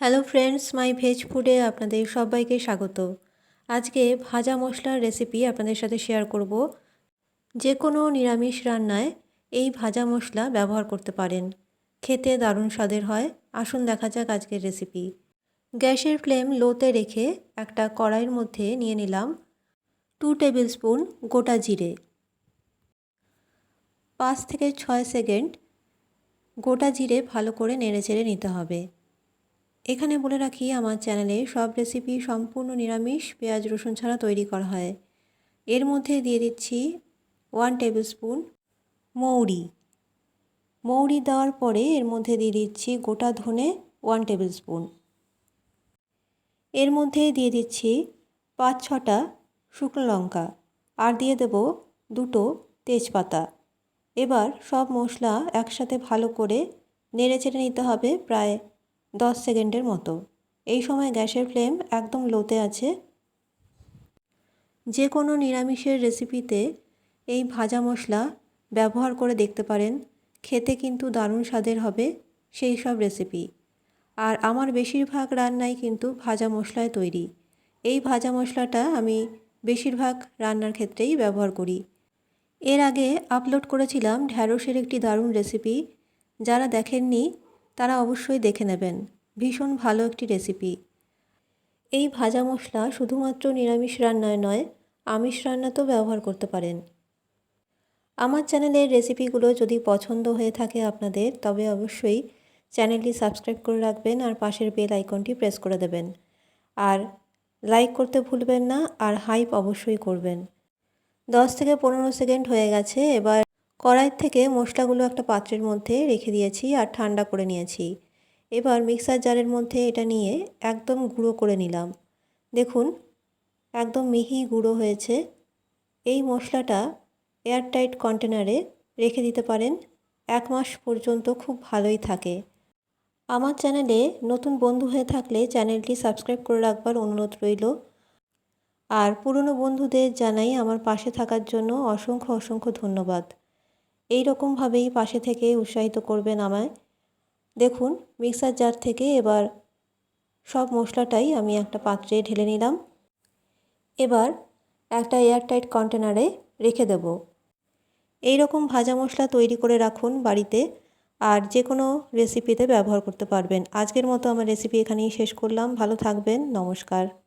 Hello friends, মাই veg ফুডে আপনাদের সবাইকে স্বাগত। আজকে ভাজা মশলার রেসিপি আপনাদের সাথে শেয়ার করব। যে কোনো নিরামিষ রান্নায় এই ভাজা মশলা ব্যবহার করতে পারেন। খেতে দারুণ স্বাদের হয়। আসুন দেখা যাক আজকের রেসিপি। গ্যাসের ফ্লেম লোতে রেখে একটা কড়াইয়ের মধ্যে নিয়ে নিলাম টু টেবিল স্পুন গোটা জিরে। পাঁচ থেকে ছয় সেকেন্ড গোটা জিরে ভালো করে নেড়ে চেড়ে নিতে হবে। এখানে বলে রাখি, আমার চ্যানেলে সব রেসিপি সম্পূর্ণ নিরামিষ, পেঁয়াজ, রসুন ছাড়া তৈরি করা হয়। এর মধ্যে দিয়ে দিচ্ছি ওয়ান টেবিল স্পুন মৌরি। মৌরি দেওয়ার পরে এর মধ্যে দিয়ে দিচ্ছি গোটা ধনে ওয়ান টেবিল স্পুন এর মধ্যে দিয়ে দিচ্ছি পাঁচ ছটা শুকনো লঙ্কা আর দিয়ে দেব দুটো তেজপাতা। এবার সব মশলা একসাথে ভালো করে নেড়ে চেড়ে নিতে হবে প্রায় দশ সেকেন্ডের মতো। এই সময় গ্যাসের ফ্লেম একদম লোতে আছে। যে কোনো নিরামিষের রেসিপিতে এই ভাজা মশলা ব্যবহার করে দেখতে পারেন। খেতে কিন্তু দারুণ স্বাদের হবে সেই সব রেসিপি। আর আমার বেশিরভাগ রান্নাই কিন্তু ভাজা মশলায় তৈরি। এই ভাজা মশলাটা আমি বেশিরভাগ রান্নার ক্ষেত্রেই ব্যবহার করি। এর আগে আপলোড করেছিলাম ঢ্যাঁড়সের একটি দারুণ রেসিপি। যারা দেখেননি তারা অবশ্যই দেখে নেবেন। ভীষণ ভালো একটি রেসিপি এই ভাজা মশলা শুধুমাত্র নিরামিষ রান্নায় নয়, আমিষ রান্নাতেও ব্যবহার করতে পারেন। আমার চ্যানেলের রেসিপিগুলো যদি পছন্দ হয়ে থাকে আপনাদের, তবে অবশ্যই চ্যানেলটি সাবস্ক্রাইব করে রাখবেন আর পাশের বেল আইকনটি প্রেস করে দেবেন। আর লাইক করতে ভুলবেন না, আর হাইপ অবশ্যই করবেন। দশ থেকে পনেরো সেকেন্ড হয়ে গেছে, এবার কড়াইয়ের থেকে মশলাগুলো একটা পাত্রের মধ্যে রেখে দিয়েছি আর ঠান্ডা করে নিয়েছি। এবার মিক্সার জারের মধ্যে এটা নিয়ে একদম গুঁড়ো করে নিলাম। দেখুন, একদম মিহি গুঁড়ো হয়েছে। এই মশলাটা এয়ারটাইট কন্টেনারে রেখে দিতে পারেন, এক মাস পর্যন্ত খুব ভালোই থাকে। আমার চ্যানেলে নতুন বন্ধু হয়ে থাকলে চ্যানেলটি সাবস্ক্রাইব করে রাখবার অনুরোধ রইল। আর পুরনো বন্ধুদের জানাই আমার পাশে থাকার জন্য অসংখ্য অসংখ্য ধন্যবাদ। এই রকমভাবেই পাশে থেকে উৎসাহিত করবেন আমায়। দেখুন, মিক্সার জার থেকে এবার সব মশলাটাই আমি একটা পাত্রে ঢেলে নিলাম। এবার একটা এয়ারটাইট কন্টেনারে রেখে দেব। এই রকম ভাজা মশলা তৈরি করে রাখুন বাড়িতে আর যে কোনো রেসিপিতে ব্যবহার করতে পারবেন। আজকের মতো আমার রেসিপি এখানেই শেষ করলাম। ভালো থাকবেন। নমস্কার।